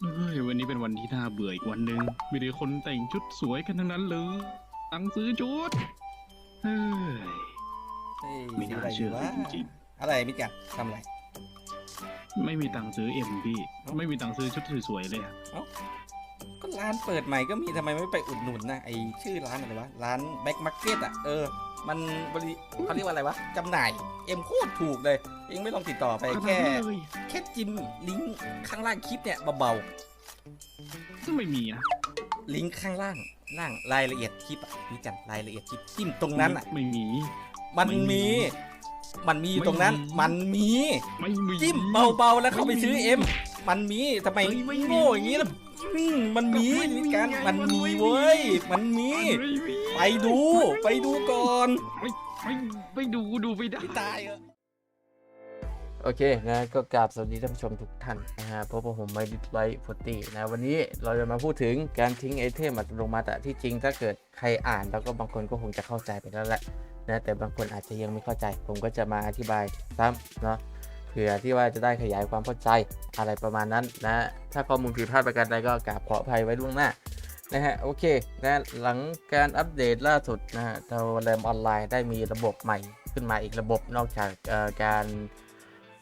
เฮ้ยวันนี้เป็นวันที่น่าเบื่ออีกวันหนึ่งมีแต่คนแต่งชุดสวยกันทั้งนั้นเลยตังค์ซื้อชุดเฮ้ย เฮ้ยไม่น่าเชื่อเลยจริง อะไรมิจักทำอะไรๆไม่มีตังค์ซื้อเอ็มพี่ไม่มีตังค์ซื้อชุดสวยๆเลยอะ ก็ร้านเปิดใหม่ก็มีทำไมไม่ไปอุดหนุนนะไอชื่อร้านอะไรวะ ร้านแบ็คมาร์เก็ตอะเออ มันบริเขาเรียกว่าอะไรวะจำหน่าย เอ็มโคตรถูกเลยเองไม่ลองติดต่อไปแค่ขนาดนั้นเลยแค่จิ้มลิงก์ข้างล่างคลิปเนี่ยเบาไม่มีนะๆลิงก์ข้างล่างล่างรายละเอียดคลิปอะมิจักรายละเอียดคลิปจิ้มตรงนั้นอะไม่มี มันไม่มีมี มันมีอยู่ตรงนั้นไม่มีมันมีไม่มีจิ้มเบาๆแล้วเข้าไปซื้อเอ็ม มันมีทำไมเฮ้ยไม่มีโง่อย่างนี้ล่ะอืมมันมีก็ไม่มีมีการไงมันมันมีไม่มีเว้ย มันมีไม่มี ไปดู ไปดูก่อนไม่ไม่ไม่ดูดูไม่ได้ตายเออโอเคนะก็กราบสวัสดีท่านผู้ชมทุกท่านนะฮะเพราะว่าผมไม่ดิสไลท์ฟตี้นะวันนี้เราจะมาพูดถึงการทิ้งไอเทมอัตโนมัติอะที่จริงถ้าเกิดใครอ่านแล้วก็บางคนก็คงจะเข้าใจไปแล้วแหละนะแต่บางคนอาจจะยังไม่เข้าใจ ผมก็จะมาอธิบายซ้ำเนาะเผื่อที่ว่าจะได้ขยายความเข้าใจอะไรประมาณนั้นนะ ถ้าข้อมูลผิดพลาดประการใดก็กราบขออภัยไว้ล่วงหน้านะฮะโอเคนะหลังการอัปเดตล่าสุดนะฮะทางแรมออนไลน์ได้มีระบบใหม่ขึ้นมาอีกระบบนอกจากการ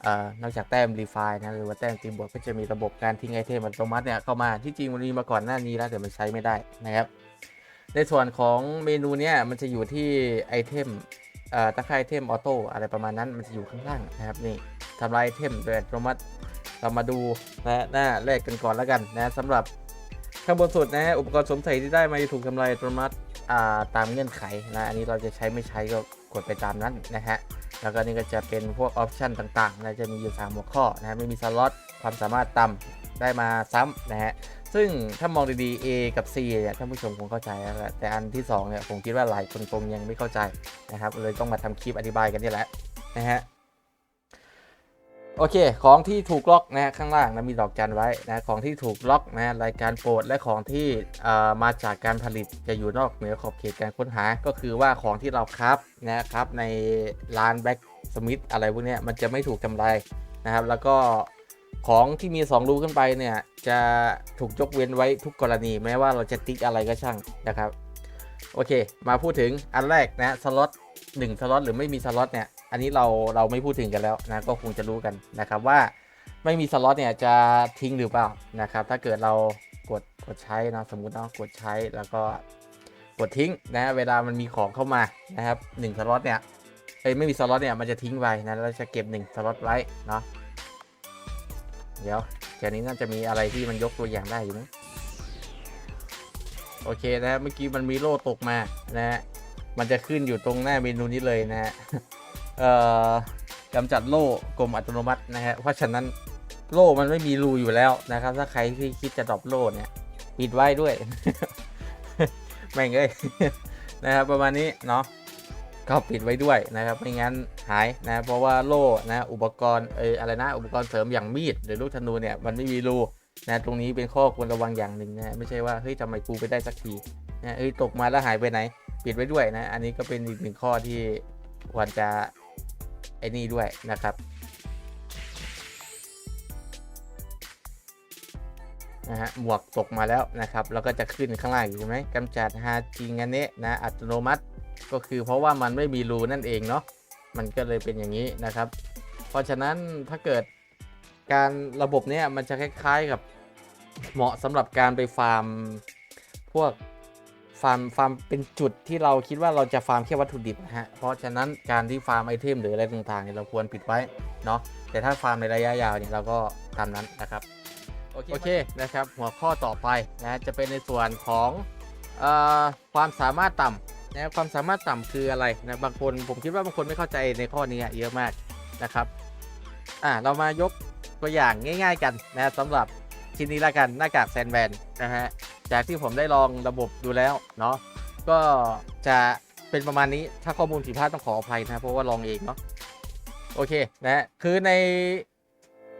ออนอกจากแต้มรีไฟนะหรือว่าแต้มตีบวกก็จะมีระบบการทิ้งไอเทมอัตโนมัติเนี่ยเข้ามาที่จริงมันมีมาก่อนหน้านี้แล้วแต่มันใช้ไม่ได้นะครับ ในส่วนของเมนูเนี่ยมันจะอยู่ที่ไอเทมตะไคร้ไอเทมออโต้อะไรประมาณนั้นมันจะอยู่ข้างล่างนะครับนี่ ทำลายไอเทมโดยอัตโนมัติ เรามาดูนะหน้าแรกกันก่อนแล้วกันนะสำหรับข้างบนสุดนะอุปกรณ์สวมใส่ที่ได้มาจะถูกทำลายอัตโนมัติอ่าตามเงื่อนไขนะอันนี้เราจะใช้ไม่ใช้ก็กดไปตามนั้นนะฮะแล้วก็นี่ก็จะเป็นพวกออปชันต่างๆนะจะมีอยู่3หัวข้อนะฮะไม่มีสล็อตความสามารถต่ำได้มาซ้ำนะฮะซึ่งถ้ามองดีๆ A กับ C เนี่ยท่านผู้ชมคงเข้าใจแล้วแหละแต่อันที่2เนี่ยผมคิดว่าหลายคนคงยังไม่เข้าใจนะครับเลยต้องมาทำคลิปอธิบายกันนี่แหละนะฮะ โอเค ของที่ถูกล็อกนะข้างล่างนะมีดอกจันไว้นะของที่ถูกล็อกนะรายการโปรดและของที่มาจากการผลิตจะอยู่นอกเหนือขอบเขตการค้นหา ก็คือว่าของที่เราครับนะครับในร้านแบ็กสมิธอะไรพวกนี้มันจะไม่ถูกทำลายนะครับ แล้วก็ของที่มี 2 รูขึ้นไปเนี่ยจะถูกยกเว้นไว้ทุกกรณีแม้ว่าเราจะติ๊กอะไรก็ช่างนะครับ โอเค มาพูดถึงอันแรกนะสล็อต1สล็อตหรือไม่มีสล็อตเนี่ย อันนี้เราเราไม่พูดถึงกันแล้วนะก็คงจะรู้กันนะครับว่าไม่มีสล็อตเนี่ยจะทิ้งหรือเปล่านะครับ ถ้าเกิดเรากดกดใช้นะสมมุติเนาะกดใช้แล้วก็กดทิ้งนะเวลามันมีของเข้ามานะครับหนึ่งสล็อตเนี่ยเอ้ยไม่มีสล็อตเนี่ยมันจะทิ้งไว้นะแล้วจะเก็บหนึ่งสล็อตไว้เนาะเดี๋ยวแค่นี้น่าจะมีอะไรที่มันยกตัวอย่างได้อยู่นะโอเคนะเมื่อกี้มันมีโล่ตกมานะฮะมันจะขึ้นอยู่ตรงหน้าเมนูนี้เลยนะฮะ กำจัดโล่กลมอัตโนมัตินะฮะเพราะฉะนั้นโล่มันไม่มีรูอยู่แล้วนะครับ ถ้าใครที่คิดจะดรอปโล่เนี่ยปิดไว้ด้วย แม่งเอ้ยนะครับประมาณนี้เนาะก็ปิดไว้ด้วยนะครับไม่งั้นหายนะเพราะว่าโล่นะอุปกรณ์เอออะไรนะอุปกรณ์เสริมอย่างมีดหรือลูกธนูเนี่ยมันไม่มีรูนะตรงนี้เป็นข้อควรระวังอย่างหนึ่งนะไม่ใช่ว่าเฮ้ยทำไมกูไปได้สักทีนะเอ้ยตกมาแล้วหายไปไหน ปิดไว้ด้วยนะ อันนี้ก็เป็นอีกหนึ่งข้อที่ควรจะ อ้นี่ด้วยนะครับนะฮะหมวกตกมาแล้วนะครับ แล้วก็จะขึ้นข้างล่างอยู่ใช่ไหมกำจัดฮาจิงานเนะนะอัตโนมัติก็คือเพราะว่ามันไม่มีรูนั่นเองเนาะมันก็เลยเป็นอย่างนี้นะครับ เพราะฉะนั้นถ้าเกิดการระบบเนี้ยมันจะคล้ายๆกับเหมาะสำหรับการไปฟาร์มพวก ฟาร์มฟาร์มเป็นจุดที่เราคิดว่าเราจะฟาร์มแค่วัตถุดิบนะฮะเพราะฉะนั้นการที่ฟาร์มไอเทมหรืออะไรต่างๆเนี่ยเราควรปิดไว้เนาะแต่ถ้าฟาร์มในระยะยาวเนี่ยเราก็ตามนั้นนะครับโอเคโอเคนะครับ หัวข้อต่อไปนะจะเป็นในส่วนของเอ่อความสามารถต่ำนะความสามารถต่ำคืออะไรนะบางคนผมคิดว่าบางคนไม่เข้าใจในข้อนี้เยอะมากนะครับอ่าเรามายกตัวอย่างง่าย ๆ กันนะสำหรับชิ้นนี้ละกันหน้ากากแซนแบนนะฮะ จากที่ผมได้ลองระบบดูแล้วเนาะก็จะเป็นประมาณนี้ถ้าข้อมูลผิดพลาดต้องขออภัยนะเพราะว่าลองเองเนาะโอเคนะคือใน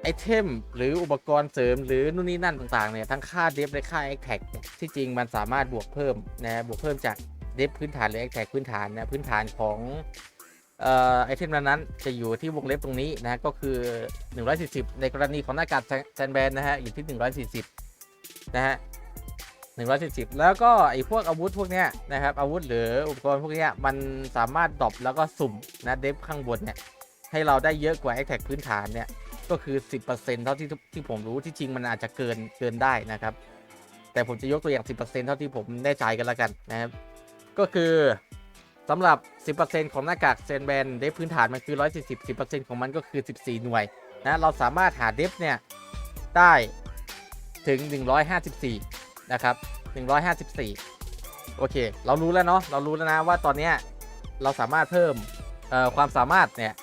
ไอเทมหรืออุปกรณ์เสริมหรือนู่นนี่นั่นต่างๆเนี่ยทั้งค่าเดฟและค่า a อ t แท็กที่จริงมันสามารถบวกเพิ่มนะบวกเพิ่มจากเดฟพื้นฐานหรือ a อ t แท็กพื้นฐานนะพื้นฐานของออไอเทมนั้นๆจะอยู่ที่วงเล็บตรงนี้นะก็คือ 140 ในกรณีของหน้ากากแซนแบนนะฮะอยู่ที่ 140 นะฮะ หนึ่งร้อยสี่สิบแล้วก็ไอ้พวกอาวุธพวกเนี้ยนะครับอาวุธหรืออุปกรณ์พวกเนี้ยมันสามารถดรอปแล้วก็สุ่มนะเดฟข้างบนเนี่ยให้เราได้เยอะกว่า a อ t แท็กพื้นฐานเนี่ยก็คือ 10%เท่าที่ที่ผมรู้ที่จริงมันอาจจะเกินเกินได้นะครับ แต่ผมจะยกตัวอย่าง 10%เท่าที่ผมแน่ใจกันแล้วกันนะครับ ก็คือสำหรับ 10%ของหน้ากากเซนแบนเดฟพื้นฐานมันคือ 140 10%ของมันก็คือ 14 หน่วยนะเราสามารถหาเดฟเนี่ยได้ถึง 154 นะครับ154 โอเค เรารู้แล้วเนาะเรารู้แล้วนะว่าตอนเนี้ยเราสามารถเพิ่มความสามารถเนี่ย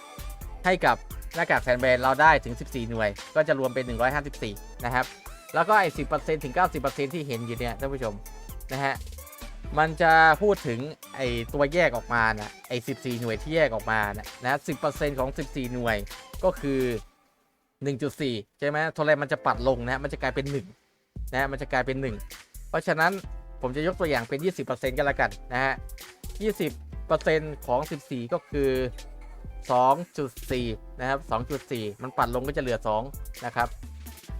ให้กับหน้ากากแซนแบนเราได้ถึง 14 หน่วย ก็จะรวมเป็น 154 นะครับ แล้วก็ไอ้10%ถึง 90%ที่เห็นอยู่เนี่ยท่านผู้ชมนะฮะมันจะพูดถึงไอ้ตัวแยกออกมานะไอ้14 หน่วยที่แยกออกมานะนะ10%ของ 14 หน่วยก็คือ 1.4 ใช่ไหมโทรเลมันจะปัดลงนะมันจะกลายเป็น 1 นะมันจะกลายเป็น 1 เพราะฉะนั้นผมจะยกตัวอย่างเป็น 20%กันละกันนะฮะ 20%ของ 14 ก็คือ 2.4 นะครับ 2.4 มันปัดลงก็จะเหลือ 2 นะครับ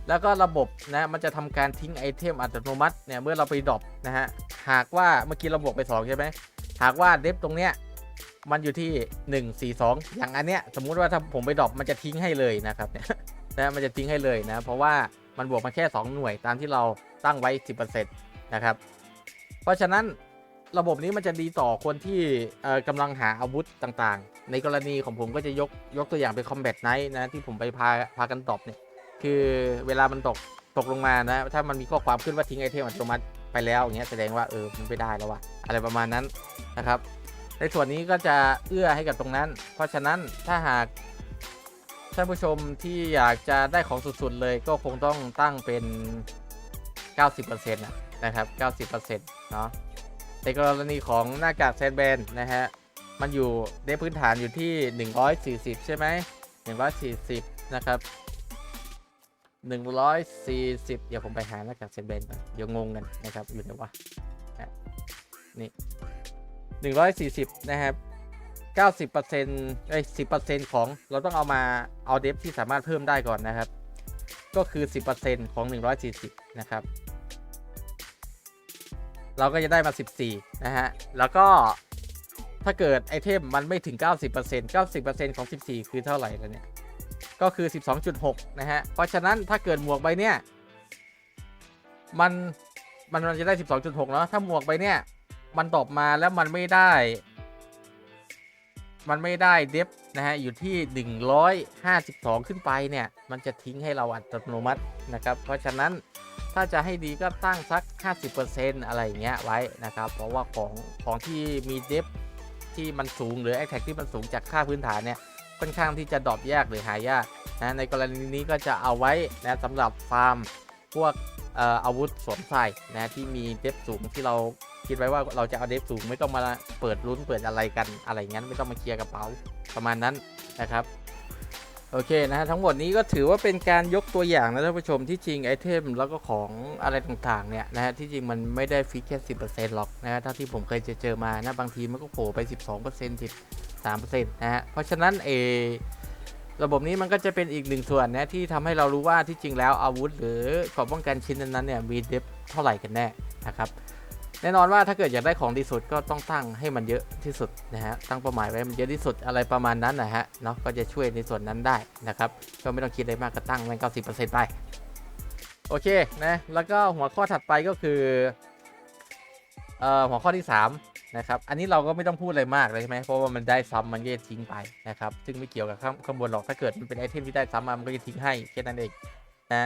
แล้วก็ระบบนะมันจะทำการทิ้งไอเทมอัตโนมัติเนี่ยเมื่อเราไปดรอปนะฮะ หากว่าเมื่อกี้เราบวกไป 2 ใช่ไหม หากว่าเดฟตรงเนี้ยมันอยู่ที่ 1 4 2 อย่างอันเนี้ยสมมุติว่าถ้าผมไปดรอปมันจะทิ้งให้เลยนะครับเนี่ยนะมันจะทิ้งให้เลยนะ เพราะว่า มันบวกมาแค่ 2 หน่วยตามที่เราตั้งไว้ 10%นะครับ เพราะฉะนั้นระบบนี้มันจะดีต่อคนที่กำลังหาอาวุธต่างๆ ในกรณีของผมก็จะยกยกตัวอย่างเป็น Combat Knight นะที่ผมไปพาพากันดรอปเนี่ย คือเวลามันตกตกลงมานะ ถ้ามันมีข้อความขึ้นว่าทิ้งไอเทมอัตโนมัติไปแล้วอย่างเงี้ยแสดงว่าเออมันไม่ได้แล้ววะอะไรประมาณนั้นนะครับ ในส่วนนี้ก็จะเอื้อให้กับตรงนั้น เพราะฉะนั้นถ้าหาก ท่านผู้ชมที่อยากจะได้ของสุดๆเลยก็คงต้องตั้งเป็น 90%นะนะครับ 90%เนาะในกรณีของหน้ากากแซนแบนนะฮะ มันอยู่ในพื้นฐานอยู่ที่ 140 ใช่ไหม 140 นะครับ 140 เดี๋ยวผมไปหาหน้ากากเซนเบนก่อนเดี๋ยวงงกันนะครับ อยู่ไหนวะอะนี่ 140 นะครับ 90%เอ้ย10%ของเราต้องเอามาเอาเดฟที่สามารถเพิ่มได้ก่อนนะครับ ก็คือ 10%ของ 140 นะครับ เราก็จะได้มา 14 นะฮะ แล้วก็ถ้าเกิดไอเทมมันไม่ถึง 90% 90%ของ 14 คือเท่าไหร่แล้วเนี่ย ก็คือ 12.6 นะฮะ เพราะฉะนั้นถ้าเกิดหมวกใบเนี้ยมันมันมันจะได้ 12.6 เนาะถ้าหมวกใบเนี้ยมันตอบมาแล้วมันไม่ได้ มันไม่ได้เดฟนะฮะอยู่ที่ 152 ขึ้นไปเนี่ย มันจะทิ้งให้เราอัตโนมัตินะครับ เพราะฉะนั้นถ้าจะให้ดีก็ตั้งสัก 50%อะไรอย่างเงี้ยไว้นะครับ เพราะว่าของของที่มีเดฟที่มันสูงหรือแอคแท็กที่มันสูงจากค่าพื้นฐานเนี่ยค่อนข้างที่จะดรอปยากหรือหายากนะในกรณีนี้ก็จะเอาไว้นะสำหรับฟาร์มพวกเอ่ออาวุธสวมใส่นะที่มีเดฟสูงที่เรา คิดไว้ว่าเราจะเอาเดฟสูงไม่ต้องมาเปิดลุ้นเปิดอะไรกันอะไรงั้นไม่ต้องมาเคลียร์กระเป๋าประมาณนั้นนะครับโอเคนะฮะทั้งหมดนี้ก็ถือว่าเป็นการยกตัวอย่างนะท่านผู้ชมที่จริงไอเทมแล้วก็ของอะไรต่างๆเนี่ยนะฮะที่จริงมันไม่ได้ฟิกแค่สิหรอกนะฮะเท่าที่ผมเคยจอเจอมานะบางทีมันก็โผล่ไป 12% 13%นะฮะเพราะฉะนั้นเอระบบนี้มันก็จะเป็นอีกหนึ่งส่วนนะที่ทำให้เรารู้ว่าที่จริงแล้วอาวุธ หรือของป้องกันชิ้นนั้นๆเนี่ยมีเดฟเท่าไหร่กันแน่นะครับ แน่นอนว่าถ้าเกิดอยากได้ของดีสุดก็ต้องตั้งให้มันเยอะที่สุดนะฮะตั้งเป้าหมายไว้มันเยอะที่สุดอะไรประมาณนั้นนะฮะเนาะก็จะช่วยในส่วนนั้นได้นะครับก็ไม่ต้องคิดอะไรมากก็ตั้งมัน90%ไปโอเคนะแล้วก็หัวข้อถัดไปก็คือเอ่อหัวข้อที่3นะครับอันนี้เราก็ไม่ต้องพูดอะไรมากเลยใช่ไหมเพราะว่ามันได้ซ้ำมันก็จะทิ้งไปนะครับซึ่งไม่เกี่ยวกับข้างข้างบนหรอกถ้าเกิดมันเป็นไอเทมที่ได้ซ้ำมามันก็จะทิ้งให้แค่นั้นเองนะ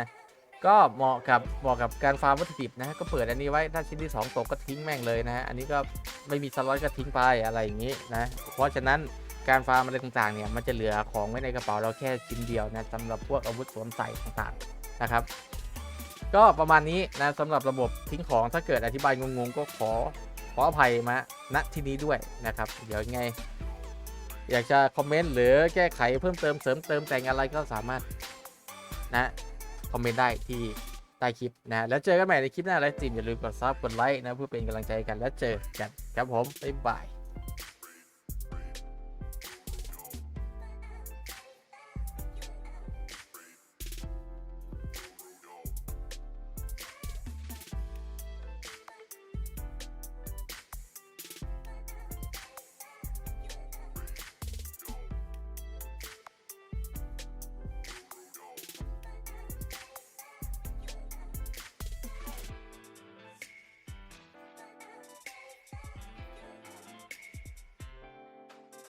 ก็เหมาะกับเหมาะกับการฟาร์มวัตถุดิบนะฮะก็เปิดอันนี้ไว้ถ้าชิ้นที่ 2 ตกก็ทิ้งแม่งเลยนะฮะอันนี้ก็ไม่มีสล็อตก็ทิ้งไปอะไรอย่างนี้นะเพราะฉะนั้นการฟาร์มอะไรต่างๆเนี่ยมันจะเหลือของไว้ในกระเป๋าเราแค่ชิ้นเดียวนะสำหรับพวกอาวุธสวมใส่ต่างๆนะครับ ก็ประมาณนี้นะสำหรับระบบทิ้งของถ้าเกิดอธิบายงงๆก็ขอขออภัยมาณที่นี้ด้วยนะครับ เดี๋ยวไง อยากจะคอมเมนต์หรือแก้ไขเพิ่มเติมเสริมเติมแต่งอะไรก็สามารถนะ อมเมนต์ได้ที่ใต้คลิปนะ แล้วเจอกันใหม่ในคลิปหน้าไลฟ์สตรีมอย่าลืมกดซับกดไลค์นะเพื่อเป็นกำลังใจกันแล้วเจอกันครับผมบ๊ายบาย